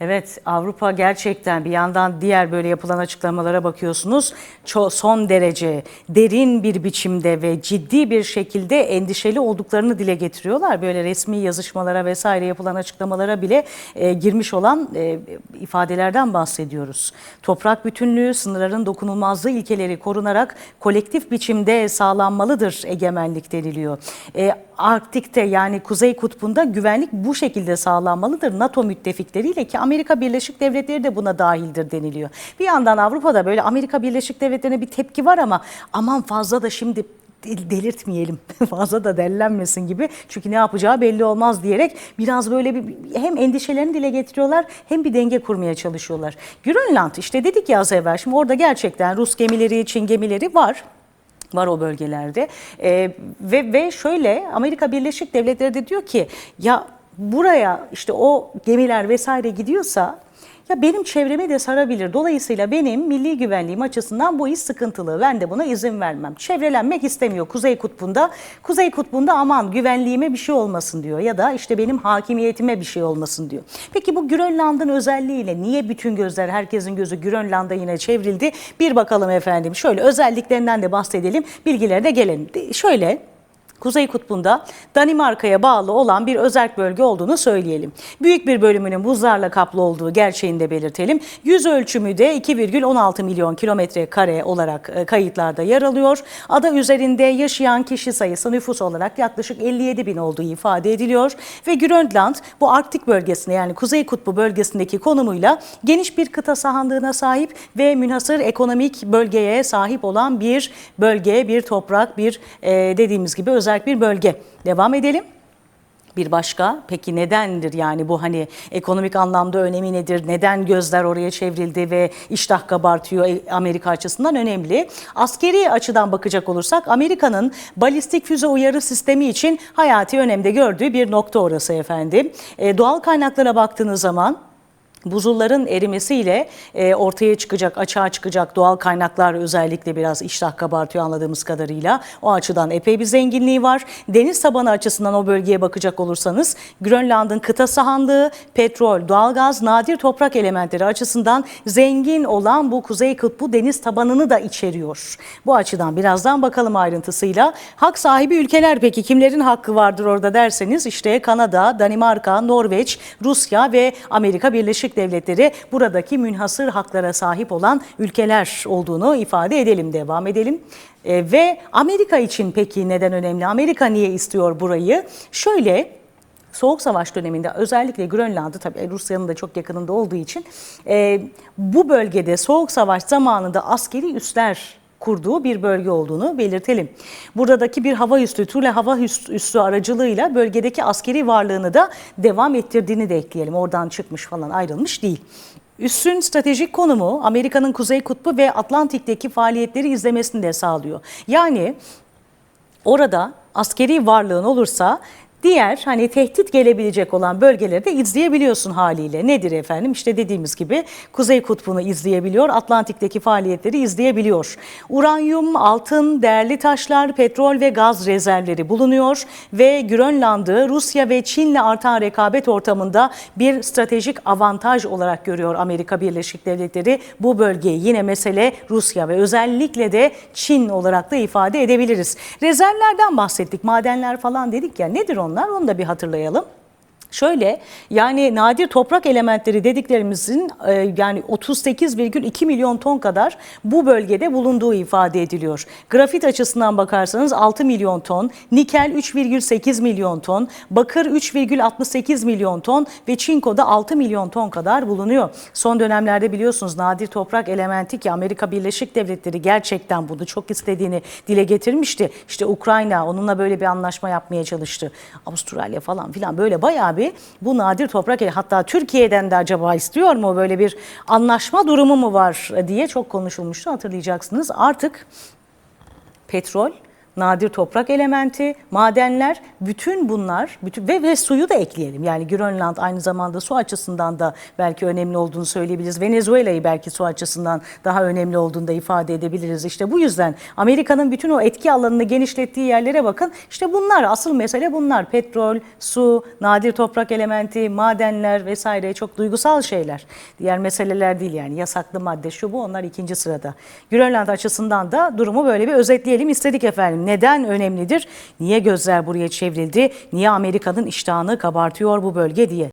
Evet Avrupa gerçekten bir yandan diğer böyle yapılan açıklamalara bakıyorsunuz. Ço son derece derin bir biçimde ve ciddi bir şekilde endişeli olduklarını dile getiriyorlar. Böyle resmi yazışmalara vesaire yapılan açıklamalara bile e, girmiş olan e, ifadelerden bahsediyoruz. Toprak bütünlüğü, sınırların dokunulmazlığı ilkeleri korunarak kolektif biçimde sağlanmalıdır egemenlik deniliyor. E, Arktik'te yani Kuzey Kutbu'nda güvenlik bu şekilde sağlanmalıdır. NATO müttefikleriyle ki Amerika Birleşik Devletleri de buna dahildir deniliyor. Bir yandan Avrupa'da böyle Amerika Birleşik Devletleri'ne bir tepki var ama aman fazla da şimdi del- delirtmeyelim fazla da dellenmesin gibi çünkü ne yapacağı belli olmaz diyerek biraz böyle bir hem endişelerini dile getiriyorlar hem bir denge kurmaya çalışıyorlar. Grönland işte dedik ya az evvel şimdi orada gerçekten Rus gemileri, Çin gemileri var var o bölgelerde. Ee, ve ve şöyle Amerika Birleşik Devletleri de diyor ki ya buraya işte o gemiler vesaire gidiyorsa ya benim çevremi de sarabilir. Dolayısıyla benim milli güvenliğim açısından bu iş sıkıntılı. Ben de buna izin vermem. Çevrelenmek istemiyor Kuzey Kutbu'nda. Kuzey Kutbu'nda aman güvenliğime bir şey olmasın diyor ya da işte benim hakimiyetime bir şey olmasın diyor. Peki bu Grönland'ın özelliğiyle niye bütün gözler herkesin gözü Grönland'a yine çevrildi? Bir bakalım efendim. Şöyle özelliklerinden de bahsedelim. Bilgilerine gelelim. Şöyle Kuzey Kutbu'nda Danimarka'ya bağlı olan bir özerk bölge olduğunu söyleyelim. Büyük bir bölümünün buzlarla kaplı olduğu gerçeğini de belirtelim. Yüz ölçümü de 2,16 milyon kilometre kare olarak e, kayıtlarda yer alıyor. Ada üzerinde yaşayan kişi sayısı nüfus olarak yaklaşık 57 bin olduğu ifade ediliyor. Ve Grönland bu Arktik bölgesinde yani Kuzey Kutbu bölgesindeki konumuyla geniş bir kıta sahanlığına sahip ve münhasır ekonomik bölgeye sahip olan bir bölge, bir toprak, bir e, dediğimiz gibi özel bir bölge. Devam edelim. Bir başka peki nedendir yani bu hani ekonomik anlamda önemi nedir? Neden gözler oraya çevrildi ve iştah kabartıyor E, Amerika açısından önemli. Askeri açıdan bakacak olursak Amerika'nın balistik füze uyarı sistemi için hayati önemde gördüğü bir nokta orası efendim. E, doğal kaynaklara baktığınız zaman Buzulların erimesiyle e, ortaya çıkacak, açığa çıkacak doğal kaynaklar özellikle biraz iştah kabartıyor anladığımız kadarıyla. O açıdan epey bir zenginliği var. Deniz tabanı açısından o bölgeye bakacak olursanız Grönland'ın kıta sahanlığı, petrol, doğalgaz, nadir toprak elementleri açısından zengin olan bu Kuzey Kutbu deniz tabanını da içeriyor. Bu açıdan birazdan bakalım ayrıntısıyla. Hak sahibi ülkeler peki kimlerin hakkı vardır orada derseniz işte Kanada, Danimarka, Norveç, Rusya ve Amerika Birleşik Devletleri buradaki münhasır haklara sahip olan ülkeler olduğunu ifade edelim, devam edelim. E, ve Amerika için peki neden önemli? Amerika niye istiyor burayı? Şöyle Soğuk Savaş döneminde özellikle Grönland'ı tabii Rusya'nın da çok yakınında olduğu için e, bu bölgede Soğuk Savaş zamanında askeri üsler kurduğu bir bölge olduğunu belirtelim. Buradaki bir hava üssü, Tule hava üs- üssü aracılığıyla bölgedeki askeri varlığını da devam ettirdiğini de ekleyelim. Oradan çıkmış falan ayrılmış değil. Üssün stratejik konumu Amerika'nın Kuzey Kutbu ve Atlantik'teki faaliyetleri izlemesini de sağlıyor. Yani orada askeri varlığın olursa diğer hani tehdit gelebilecek olan bölgeleri de izleyebiliyorsun haliyle. Nedir efendim? İşte dediğimiz gibi Kuzey Kutbu'nu izleyebiliyor, Atlantik'teki faaliyetleri izleyebiliyor. Uranyum, altın, değerli taşlar, petrol ve gaz rezervleri bulunuyor ve Grönland'ı Rusya ve Çin'le artan rekabet ortamında bir stratejik avantaj olarak görüyor Amerika Birleşik Devletleri. Bu bölgeyi yine mesele Rusya ve özellikle de Çin olarak da ifade edebiliriz. Rezervlerden bahsettik, madenler falan dedik ya nedir onlar? Onu da bir hatırlayalım. Şöyle yani nadir toprak elementleri dediklerimizin e, yani 38,2 milyon ton kadar bu bölgede bulunduğu ifade ediliyor. Grafit açısından bakarsanız 6 milyon ton, nikel 3,8 milyon ton, bakır 3,68 milyon ton ve çinkoda 6 milyon ton kadar bulunuyor. Son dönemlerde biliyorsunuz nadir toprak elementi ki Amerika Birleşik Devletleri gerçekten bunu çok istediğini dile getirmişti. İşte Ukrayna onunla böyle bir anlaşma yapmaya çalıştı. Avustralya falan filan böyle bayağı bir bu nadir toprak ele- hatta Türkiye'den de acaba istiyor mu? Böyle bir anlaşma durumu mu var diye çok konuşulmuştu. Hatırlayacaksınız. Artık petrol nadir toprak elementi, madenler, bütün bunlar bütün ve ve suyu da ekleyelim. Yani Grönland aynı zamanda su açısından da belki önemli olduğunu söyleyebiliriz. Venezuela'yı belki su açısından daha önemli olduğunu da ifade edebiliriz. İşte bu yüzden Amerika'nın bütün o etki alanını genişlettiği yerlere bakın. İşte bunlar asıl mesele bunlar. Petrol, su, nadir toprak elementi, madenler vesaire çok duygusal şeyler. Diğer meseleler değil yani yasaklı madde şu bu onlar ikinci sırada. Grönland açısından da durumu böyle bir özetleyelim istedik efendim. Neden önemlidir? Niye gözler buraya çevrildi? Niye Amerika'nın iştahını kabartıyor bu bölge diye.